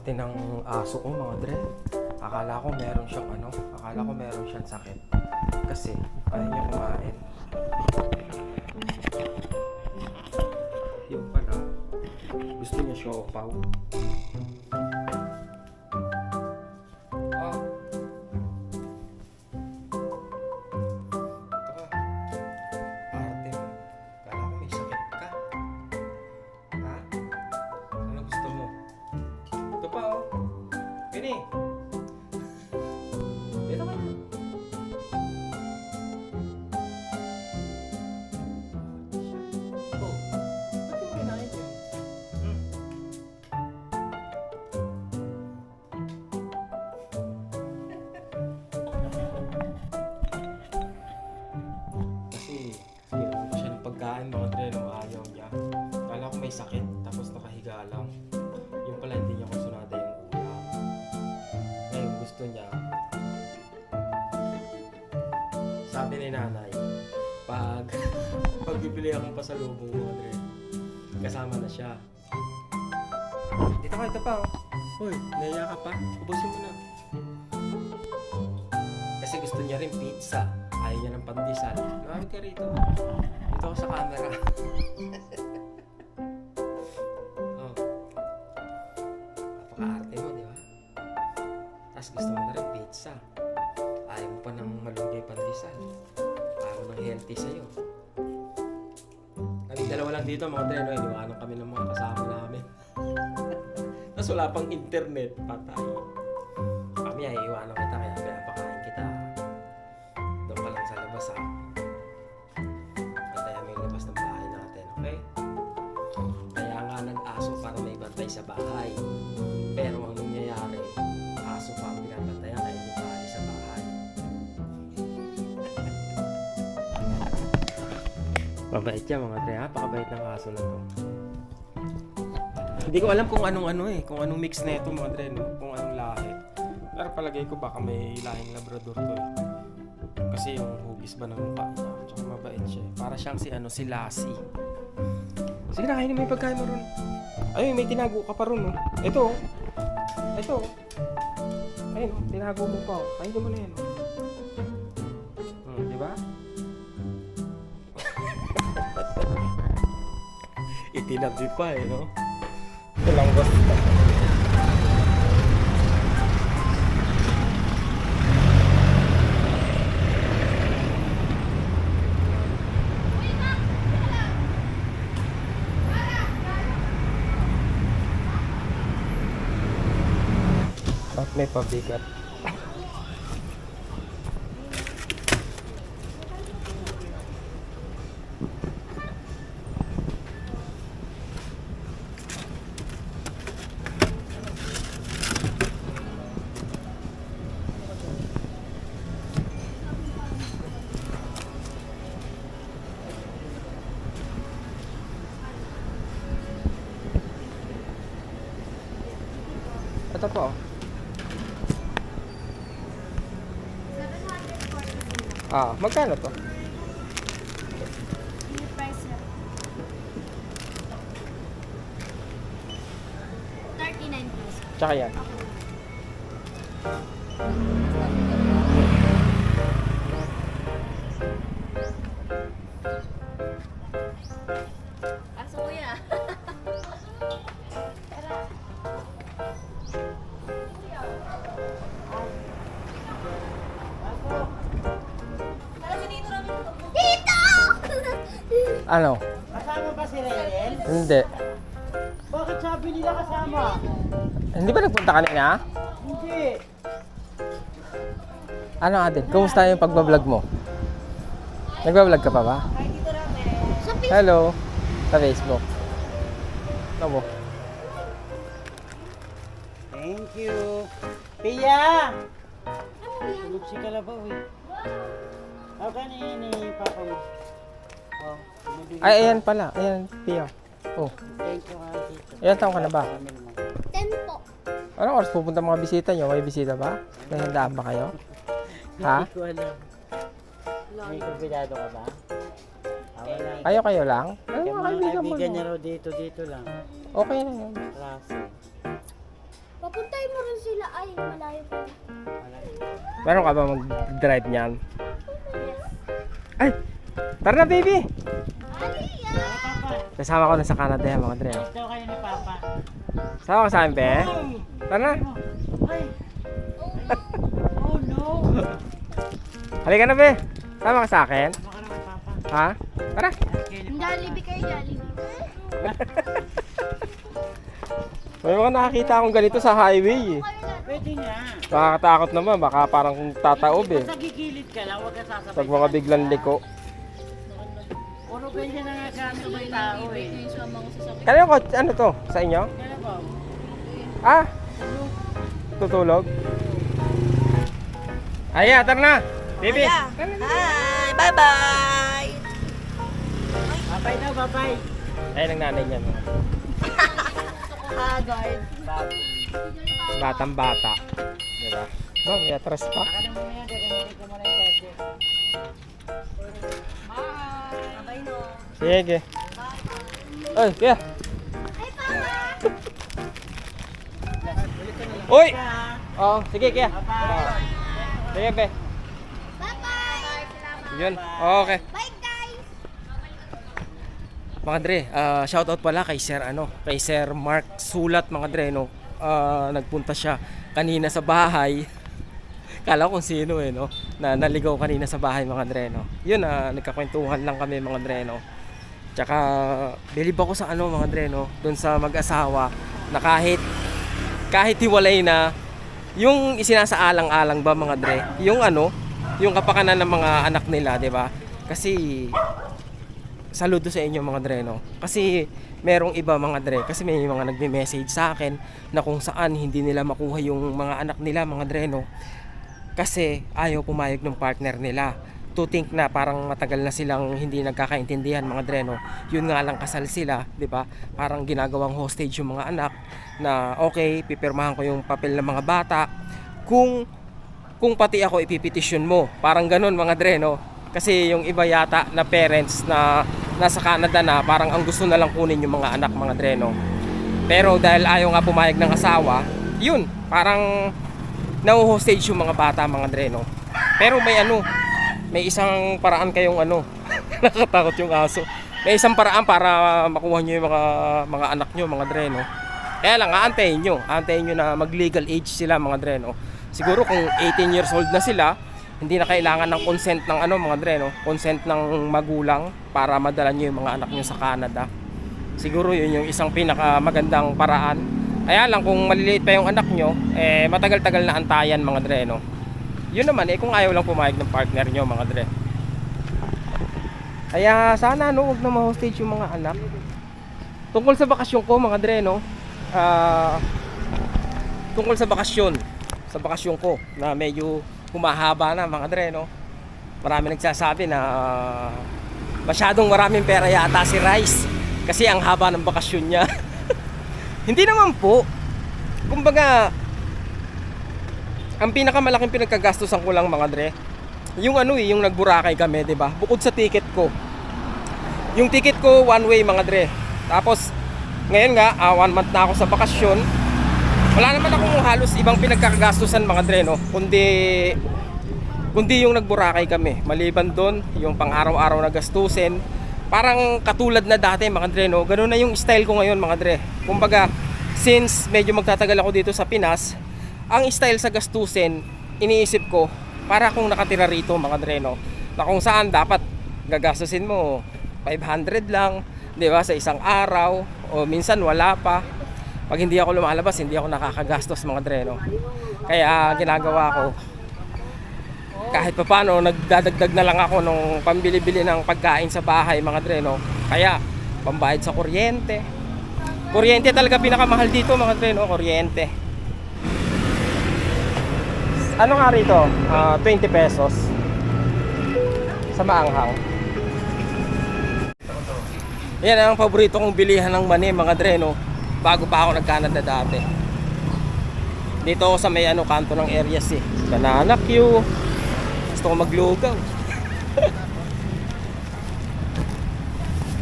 Pati ng aso ko mga dre. Akala ko meron siyang ano, akala ko meron siyang sakit. Kasi ayaw niya kumain. Yung pala, gusto niya siopaw. Ni nanay, pag pag bibili akong pasalubong mga dre, kasama na siya. Dito ka, ito pa oh. Hoy, naiya ka pa? Ubusin mo na. Kasi gusto niya rin pizza. Ayaw niya ng pandesal. Lumapit ka rito. Dito ako sa camera. Healthy sa'yo. Kami dalawa lang dito, mga treno. Iniwanan kami ng mga kasama namin. Tapos wala pang internet. Patay. Kami ay iwanan kita kaya pinapakain kita. Doon ka lang sa labas ha. Antayan mo yung labas ng bahay natin, okay? Kaya nga nag-aso para may bantay sa bahay. Mabait siya mga tre, napakabait ng aso na to. Hindi ko alam kung anong ano eh, kung anong mix na ito mga tre, no? kung anong lahi. Pero palagay ko baka may lahing labrador to eh. Kasi yung hugis ba ng mukha niya, tsaka mabait siya. eh. Para siyang si ano, si Lassie. Sige na, kainin mo yung pagkain mo ron. Ayun, may tinago ka pa ron, oh. Ito, oh. Ito, oh. Ayun, oh, tinago mo pa, oh. Kainin mo na yan, oh. Itinabi pa eh, no? Ito lang basta. At may pabigat. Po. oh. Ah, magkano to? Price niya. 39 pesos. Tsaka yan. Kaso Ano? Kasama ba si Rayel? Hindi. Bakit sabi nila kasama? Hindi ba nagpunta kanina? Hindi. Ano ate? Kumusta yung pagbablog mo? Nagbablog ka pa ba? Facebook. Hello. Sa Facebook. Ano mo? Thank you. Pia! Tulog si Kalabaw eh. Ako kanina ni Papa mo. Oh, Ay, ayan pala. Ayan, Pio. Oh. Ilan taon ka na ba? Marami naman. 10 po. Anong oras pupunta mga bisita nyo? May bisita ba? May handaan ba kayo? Ha? Hindi ko alam. May kumpidado ka ba? Ah, wala. Kayo kayo lang? Ay, Kaya mga kaibigan mo. kaibigan niya raw dito, dito lang. Okay na yun. Klase. Papuntay mo rin sila. Ay, malayo pa. Meron ka ba mag-drive niyan? Yes. Ay! Tara na, baby! Kasama ko na sa Canada yan, mga dre. daw kayo ni Papa. Sama ka sa akin, be? Tara na. Ay! Oh no! Halika na, be. Sama ka sa akin. Baka naman Papa. Ha? Tara. Jollibee kayo, Jollibee. May mga nakakita akong ganito sa highway eh. Pwede nga. Nakakatakot naman, baka parang tataob eh. Basta gigilid ka lang, huwag ka sasabay. Pag mga biglang liko. Ganyan na nga ng tao eh. Kanino ko, ano to? Sa inyo? Kaya ba? Ah! Tutulog? Aya, tara na! Baby! Hi! Bye-bye! Babay na, babay. Ay, ng nanay niya. no? Haggard. Baboy. Batang bata. Diba? Ba, may atras pa. Bye. Sige. Ay, kaya. Uy! Oo, sige, kaya. Bye-bye. Sige, be. Bye-bye! Yun. Okay. Bye, guys! Mga Dre, ah, shoutout pala kay Sir ano, kay Sir Mark Sulat mga Dre no. Ah, nagpunta siya kanina sa bahay. Kala ko kung sino eh no, na naligaw kanina sa bahay mga Dre no. Yun ah, nagkakwentuhan lang kami mga Dre no. Tsaka bilib ako sa ano mga Dre no, doon sa mag-asawa na kahit kahit hiwalay na yung isinasaalang-alang ba mga Dre, yung ano, yung kapakanan ng mga anak nila, 'di ba? Kasi saludo sa inyo mga dre no kasi merong iba mga dre kasi may mga nagme-message sa akin na kung saan hindi nila makuha yung mga anak nila mga dre no kasi ayaw pumayag ng partner nila. To think na parang matagal na silang hindi nagkakaintindihan mga dre no yun nga lang kasal sila di ba? Parang ginagawang hostage yung mga anak na okay pipirmahan ko yung papel ng mga bata. Kung kung pati ako ipipetisyon mo parang ganun mga dre no kasi yung iba yata na parents na nasa Canada na parang ang gusto na lang kunin yung mga anak mga dreno. Pero dahil ayaw nga pumayag ng asawa, yun, parang nauhostage yung mga bata mga dreno. Pero may ano, may isang paraan kayong ano, nakatakot yung aso. May isang paraan para makuha nyo yung mga, mga anak nyo mga dreno. Kaya lang, aantayin nyo. Aantayin nyo na mag legal age sila mga dreno. Siguro kung 18 years old na sila, hindi na kailangan ng consent ng ano mga dre no consent ng magulang para madala niyo yung mga anak niyo sa Canada siguro yun yung isang pinaka magandang paraan kaya lang kung maliliit pa yung anak niyo eh matagal-tagal na antayan mga dre no? Yun naman eh kung ayaw lang pumayag ng partner niyo mga dre. Kaya sana no wag na ma-hostage yung mga anak. Tungkol sa bakasyon ko mga dre no? Ah tungkol sa bakasyon. Sa bakasyon ko na medyo humahaba na mga dre no? Marami nagsasabi na ah, masyadong maraming pera yata si Rice. Kasi ang haba ng bakasyon niya hindi naman po. Kumbaga ang pinakamalaking pinagkagastusan ko lang mga dre yung ano eh yung nagburakay kami 'di ba? Bukod sa ticket ko. Yung ticket ko one way mga dre. Tapos ngayon nga ah, one month na ako sa bakasyon. Wala naman akong halos ibang pinagkakagastusan mga dre no? Kundi kundi yung nagburakay kami. Maliban doon yung pang araw-araw na gastusin parang katulad na dati mga dre no? Ganun na yung style ko ngayon mga dre. Kumbaga since medyo magtatagal ako dito sa Pinas ang style sa gastusin iniisip ko para kung nakatira rito mga dre no? Na kung saan dapat gagastusin mo 500 lang 'di ba sa isang araw o minsan wala pa. Pag hindi ako lumalabas, hindi ako nakakagastos mga dreno. Kaya ginagawa ko, kahit pa paano, nagdadagdag na lang ako nung pambili-bili ng pagkain sa bahay mga dreno. Kaya, pambayad sa kuryente. Kuryente talaga pinakamahal dito mga dreno, kuryente. Ano nga rito? Ah, 20 pesos. Sa maanghang. Yan ang paborito kong bilihan ng mani mga dreno bago pa ako nag-Canada dati. Dito ako sa may ano kanto ng areas eh. Banana Q. Gusto ko maglugaw.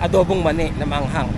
Adobong mani na manghang.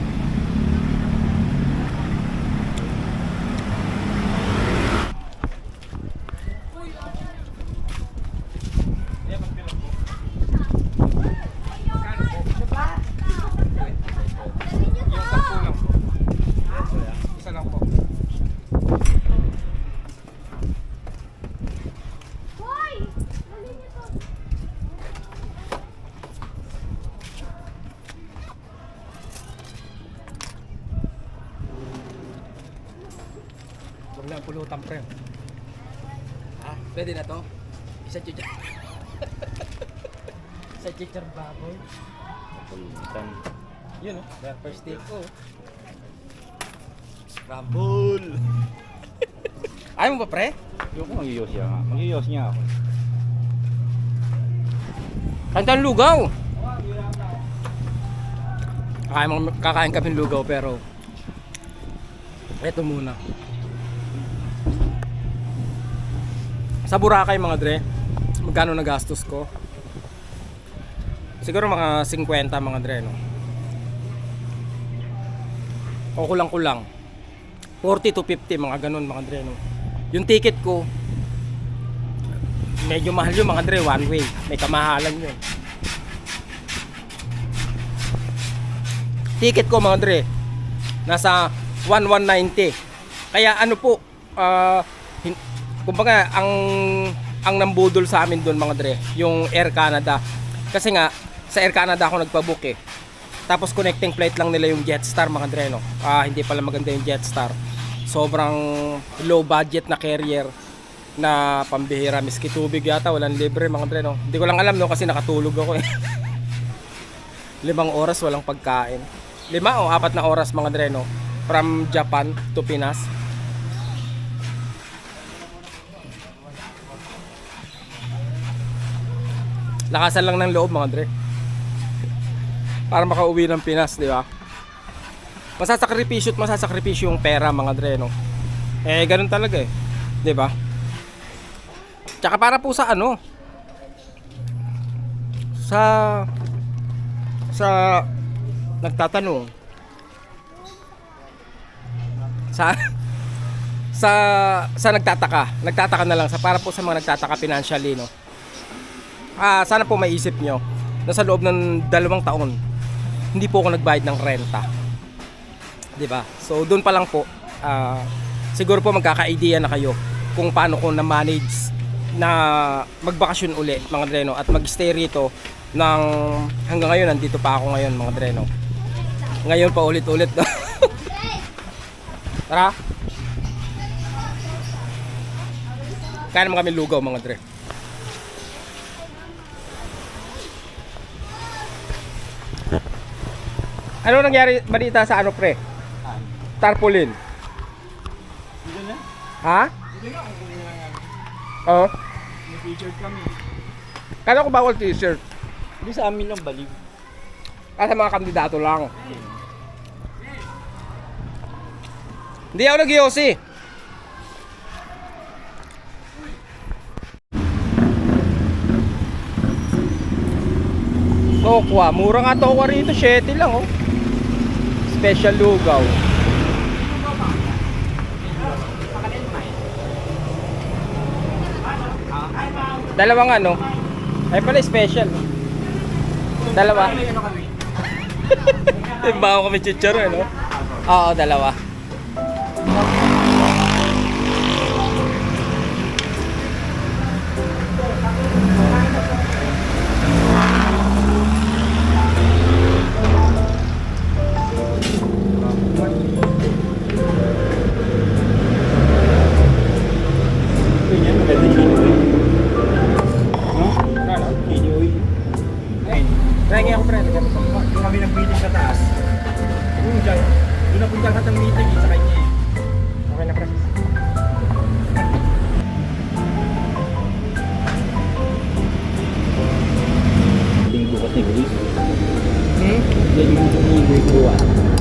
Wala pulutan pre. Ah, pwede na to. Isa chichar. Isa chichar baboy. Pulutan. Yun oh, the first take ko. Rumble. Ayaw mo ba pre? Yung ko mag-iyos niya nga. Mag-iyos niya ako. Kantan lugaw. Kakain, mo- kakain kami ng lugaw pero eto muna. Sa Boracay mga dre, magkano nagastos ko? Siguro mga 50 mga dre no. O kulang-kulang. 40 to 50 mga ganun mga dre no. Yung ticket ko medyo mahal yun mga dre one way. May kamahalan yun. Ticket ko mga dre nasa 1190. Kaya ano po hin- kumbaga ang ang nambudol sa amin doon mga dre, yung Air Canada. Kasi nga sa Air Canada ako nagpa-book eh. Tapos connecting flight lang nila yung Jetstar mga dre no. Ah hindi pala maganda yung Jetstar. Sobrang low budget na carrier na pambihira miski tubig yata walang libre mga dre no. Hindi ko lang alam no kasi nakatulog ako eh. Limang oras walang pagkain. Lima o apat na oras mga dre no from Japan to Pinas. Lakasan lang ng loob mga dre. Para makauwi ng Pinas, di ba? Masasakripisyo at masasakripisyo yung pera mga dre, no? Eh, ganun talaga eh. Di ba? Tsaka para po sa ano? Sa sa nagtatanong sa sa sa nagtataka nagtataka na lang sa para po sa mga nagtataka financially no ah sana po maisip nyo na sa loob ng dalawang taon hindi po ako nagbayad ng renta. Di ba? So doon pa lang po ah, siguro po magkaka-idea na kayo kung paano ko na manage na magbakasyon uli mga dreno at magstay rito ng hanggang ngayon nandito pa ako ngayon mga dreno. Ngayon pa ulit-ulit tara. Kaya naman kami lugaw mga dre ano nangyari balita sa ano pre tarpaulin ha Oo. May-featured kami. Kala ko bawal t-shirt. Hindi sa amin lang baliw. Kasi mga kandidato lang. Hindi ako nag-yosi. Tokwa, mura nga tokwa rito, 7 lang oh. Special lugaw. Dalawang ano? Ay pala special. Dalawa. Bago kami chicharo, eh, no? Oo, dalawa. Yung linggo ko ah. Mga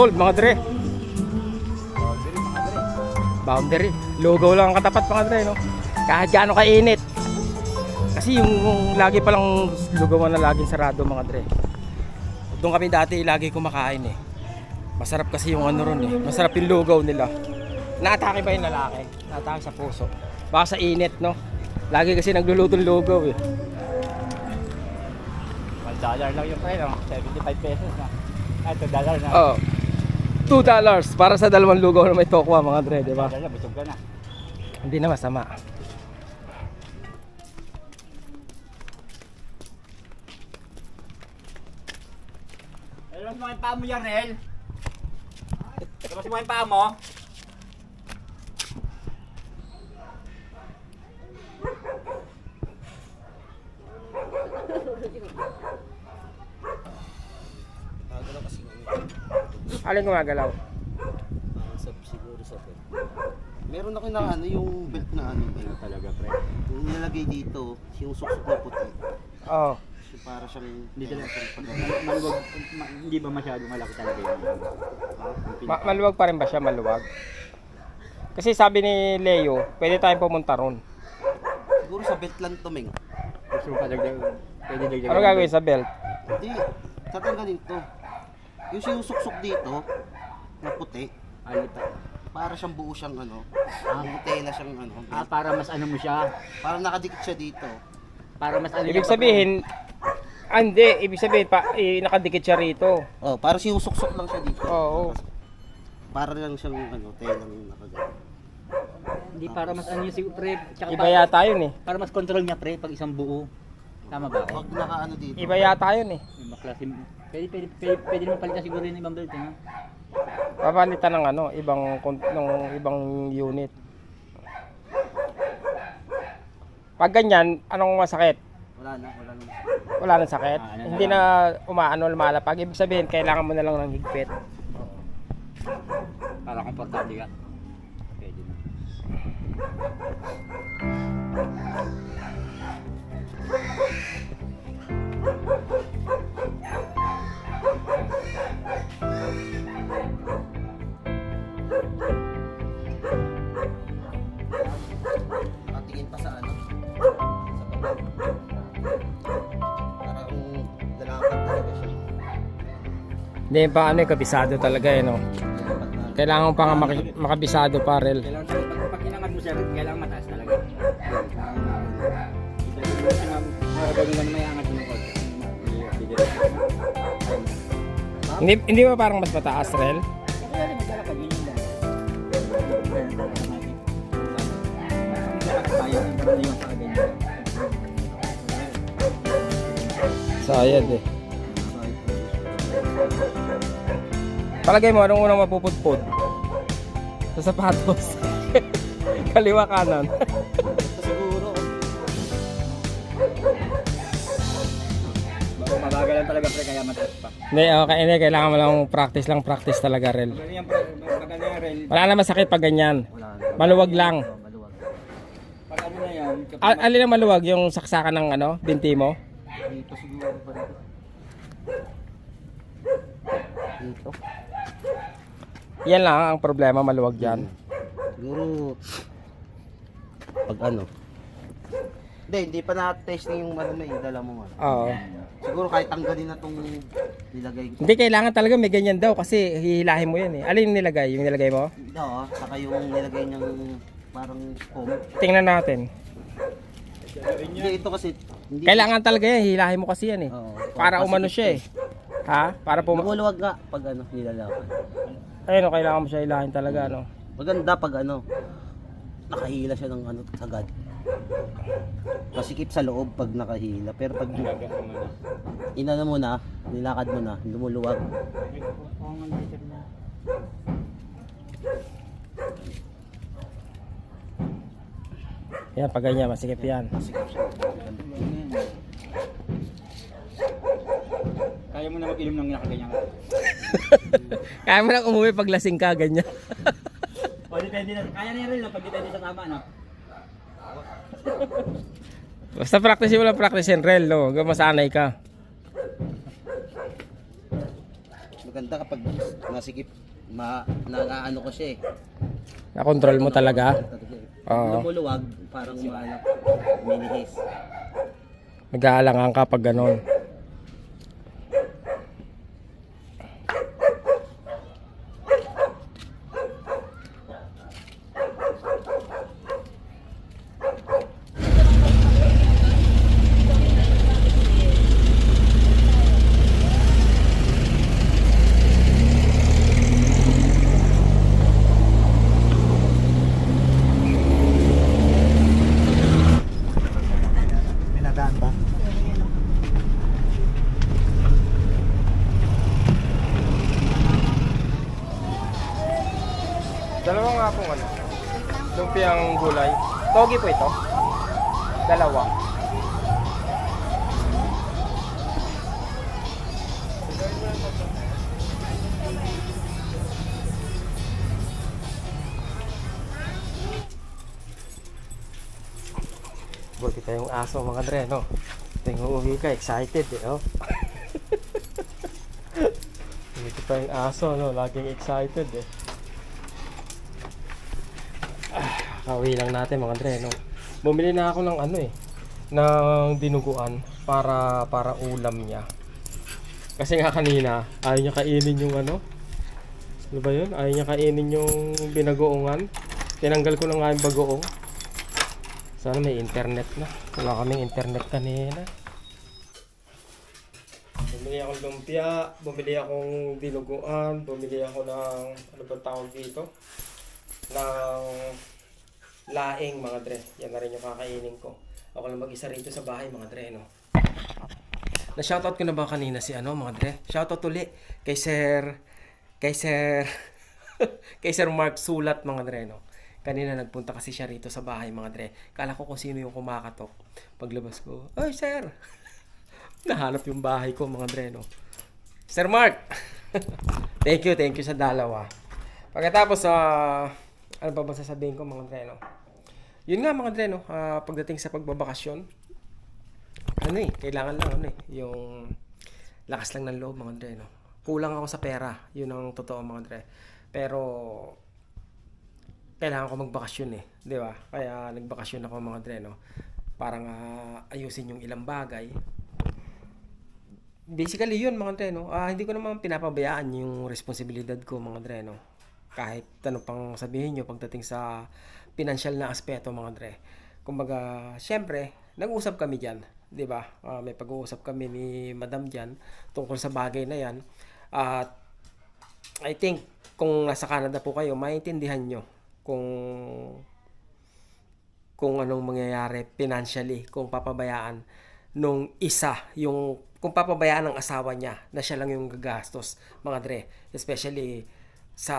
Sold, mga dre. Boundary. Logo lang ang katapat, mga dre, no? Kahit gaano kainit. Kasi yung, yung lagi palang lugawan na laging sarado, mga dre. Doon kami dati lagi kumakain, eh. Masarap kasi yung ano ron eh. Masarap yung lugaw nila. Naatake ba yung lalaki? Naatake sa puso. Baka sa init, no? Lagi kasi nagluluto ng lugaw eh. $1 lang yung no? 75 pesos na. Ay, $2 na. Oo. $2 dollars para sa dalawang lugaw na may tokwa mga dre, di ba? $2 na, busog ka na. Hindi na masama. Labas mo yung paa mo yan, Rel. Labas mo yung paa mo. Alin gumagalaw? Sa, siguro sa belt. Meron ako na ano, yung belt na ano. eh. Talaga, pre. Yung nilalagay dito, yung suksok na puti. Oo. Yung para siyang... Hindi talaga. siyang Maluwag, ma- hindi ba masyado malaki talaga yun? Ma- maluwag pa rin ba siya? Maluwag? Kasi sabi ni Leo, pwede tayong pumunta ron. Siguro sa belt lang to, Meng. Gusto mo pa dagdag, pwede dagdag. Ano gagawin sa belt? Hindi, tatanggalin to. Yung sinusuksok dito, na puti, Alita. para siyang buo siyang ano, yung tela siyang ano, Ah, para mas ano mo siya. para nakadikit siya dito. Para mas ano Ibig niya, sabihin, ah, hindi, ibig sabihin pa, eh, nakadikit siya rito. Oh, para sinusuksok lang siya dito. Oo. Para lang siyang ano, telang nakagano. Hindi para mas ano yung si pre. Tsaka Iba para, yata yun eh. para mas control niya pre pag isang buo. Tama ba ako? Pag nakaano dito, Iba yata yun eh. Yung maklase. Pwede, pwede, pwede, pwede naman palitan siguro yung ibang belt, ha? Papalitan ng ano, ibang ng ibang unit. Pag ganyan, anong masakit? wala na, wala na. Wala nang sakit. Ah, ano na Hindi na umaano lumalapag. Ibig sabihin, kailangan mo na lang ng higpit. Para komportable ka. Pwede na. Hindi pa ano, eh, kabisado talaga eh, no? Kailangan pa nga maki- makabisado pa, Rel. Kailangan pag, pag inangat mo siya, kailangan mataas talaga. Gagawin mo na may angat ng konti. Hindi, hindi ba parang mas mataas, Rel? Kaya rin Palagay mo, anong unang mapupudpud? Sa sapatos. Kaliwa kanan. Siguro, Bago mabagal lang talaga pre, kaya mataas pa. Hindi, okay. Hindi, kailangan mo lang practice lang, practice talaga, Rel. Pero yan pre, maganda yung rel. Wala na masakit pag ganyan. wala na. Maluwag lang. Maluwag. Pag ano na yan, kapag Al alin ang maluwag? Yung saksakan ng ano, binti mo? Dito siguro pa rin. Dito. Yan lang ang problema, maluwag dyan. Siguro, pag ano. Hindi, hindi pa na-testing yung ano may dala mo man. Oo. Siguro kahit tanggalin na tong nilagay ko. Hindi, kailangan talaga may ganyan daw kasi hihilahin mo yan eh. Alin yung nilagay? Yung nilagay mo? Oo, saka yung nilagay niyang parang foam. Tingnan natin. Hindi, ito kasi, hindi. Kailangan talaga yan, hihilahin mo kasi yan eh. Oo. Para umano siya eh. Ha? Para pum... Lumuluwag nga pag ano, nilalakad. Ayun, oh, kailangan mo siya hilahin talaga, no? Maganda pag ano, nakahila siya ng ano, sagad. Masikip sa loob pag nakahila. Pero pag inano mo na, nilakad mo na, lumuluwag. Yan, pag ganyan, masikip yan. Masikip siya. kaya mo na mag-inom ng nakaganyan ka. Kaya mo lang umuwi pag lasing ka, ganyan. O depende na, kaya na rel, no? pag depende sa tama, no? Basta practice mo lang practice and rel, no? Hanggang masanay ka. Maganda kapag masikip, ma, nakaano ko siya eh. Na-control mo talaga. Oo. Lumuluwag, parang maano, minihis. Nag-aalangan ka pag ganon. Po ito. Dalawa. Buti tayong aso mga dre, no? Tingnan uuwi ka, excited eh, oh. Buti tayong aso, no? Laging excited eh. Kawi lang natin mga dre, no? Bumili na ako ng ano eh, ng dinuguan para para ulam niya. Kasi nga kanina, ayaw niya kainin yung ano, ano ba yun? Ayaw niya kainin yung binagoongan. Tinanggal ko na nga yung bagoong. Sana may internet na. Wala kaming internet kanina. Bumili akong lumpia, bumili akong dinuguan, bumili ako ng, ano ba tawag dito? Ng laing mga dre. Yan na rin yung kakainin ko. Ako lang mag-isa rito sa bahay mga dre, no? Na shoutout ko na ba kanina si ano mga dre? Shoutout uli kay Sir kay Sir kay Sir Mark Sulat mga dre, no? Kanina nagpunta kasi siya rito sa bahay mga dre. Kala ko kung sino yung kumakatok. Paglabas ko, Ay, sir! Nahanap yung bahay ko mga dre, no? Sir Mark! thank you, thank you sa dalawa. Pagkatapos, ah, ano ba ba sasabihin ko mga dre, no? Yun nga mga dre, no? Ah, pagdating sa pagbabakasyon, ano eh, kailangan lang ano eh, yung lakas lang ng loob mga dre, no? Kulang ako sa pera, yun ang totoo mga dre. Pero, kailangan ko magbakasyon eh, di ba? Kaya nagbakasyon ako mga dre, no? Parang ah, ayusin yung ilang bagay. Basically yun mga dre, no? Ah, hindi ko naman pinapabayaan yung responsibilidad ko mga dre, no? Kahit ano pang sabihin nyo pagdating sa financial na aspeto mga dre. Kumbaga, syempre, nag-usap kami dyan, di ba? Ah, may pag-uusap kami ni Madam dyan tungkol sa bagay na yan. At I think kung nasa Canada po kayo, maintindihan nyo kung kung anong mangyayari financially kung papabayaan nung isa yung kung papabayaan ng asawa niya na siya lang yung gagastos mga dre especially sa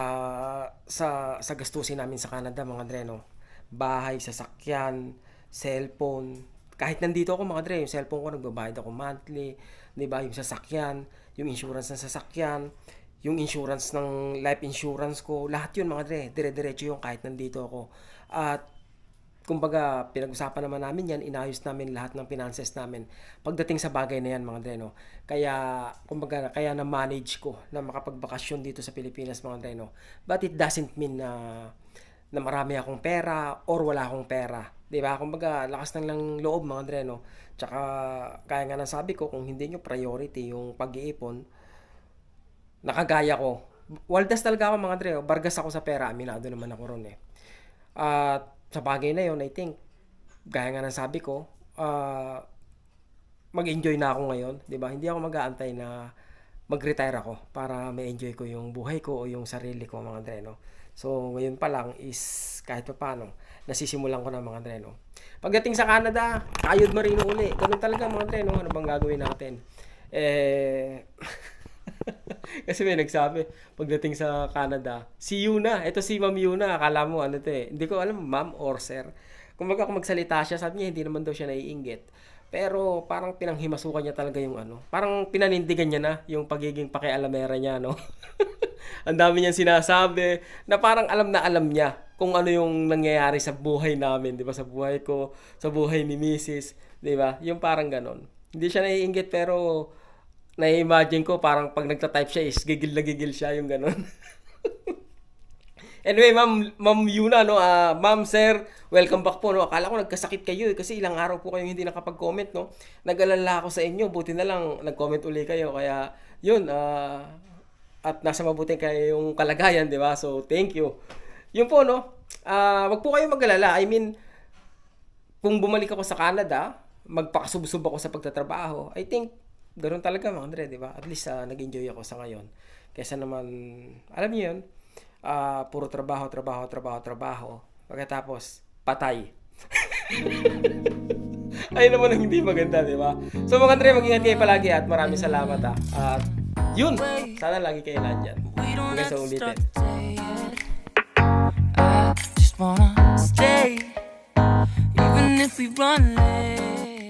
sa sa gastusin namin sa Canada mga dre no? Bahay sasakyan cellphone. Kahit nandito ako mga dre yung cellphone ko nagbabayad ako monthly 'di ba? Yung sasakyan yung insurance ng sasakyan yung insurance ng life insurance ko, lahat yun mga dre, dire-diretso yung kahit nandito ako. At kumbaga, pinag-usapan naman namin yan, inayos namin lahat ng finances namin pagdating sa bagay na yan mga dre, no? Kaya, kumbaga, kaya na-manage ko na makapagbakasyon dito sa Pilipinas mga dre, no? But it doesn't mean na na marami akong pera or wala akong pera. 'Di ba? Kumbaga, lakas ng lang loob mga dre, no? Tsaka, kaya nga nasabi ko, kung hindi nyo priority yung pag-iipon, nakagaya ko. Waldas talaga ako mga dre. oh. Bargas ako sa pera. Aminado naman ako ron eh. At sa bagay na yon I think, gaya nga ng sabi ko, ah, mag-enjoy na ako ngayon. 'di ba Hindi ako mag-aantay na mag-retire ako para ma-enjoy ko yung buhay ko o yung sarili ko mga dre. No? So, ngayon pa lang is kahit pa paano, nasisimulan ko na mga dre. No? Pagdating sa Canada, kayod marino uli. Ganun talaga mga dre. No? Ano bang gagawin natin? Eh... Kasi may nagsabi, pagdating sa Canada, si Yuna, ito si Ma'am Yuna, akala mo ano to eh. Hindi ko alam, ma'am or sir. Kumbaga kung magsalita siya, sabi niya hindi naman daw siya naiinggit. Pero parang pinanghimasukan niya talaga yung ano. Parang pinanindigan niya na yung pagiging pakialamera niya, no? Ang dami niyang sinasabi na parang alam na alam niya kung ano yung nangyayari sa buhay namin, 'di ba? Sa buhay ko, sa buhay ni Mrs., 'di ba? Yung parang ganon. Hindi siya naiinggit pero na-imagine ko parang pag nagta-type siya is gigil na gigil siya yung ganon. Anyway, Ma'am Ma'am Yuna no, ah, Ma'am Sir, welcome back po no. Akala ko nagkasakit kayo eh, kasi ilang araw po kayong hindi nakapag-comment no. Nag-alala ako sa inyo, buti na lang nag-comment uli kayo kaya yun ah, at nasa mabuting kayo yung kalagayan, di ba? So, thank you. Yun po no. Ah, wag po kayong mag-alala. I mean, kung bumalik ako sa Canada, magpakasubsob ako sa pagtatrabaho, I think ganun talaga mga Andre, di ba? At least uh, nag-enjoy ako sa ngayon. Kaysa naman, alam niyo yun, uh, puro trabaho, trabaho, trabaho, trabaho. Pagkatapos, patay. Ay naman ang hindi maganda, di ba? So mga Andre, mag-ingat kayo palagi at maraming salamat ha. At yun, sana lagi kayo nandyan. Hanggang sa ulitin. I just wanna stay Even if we run late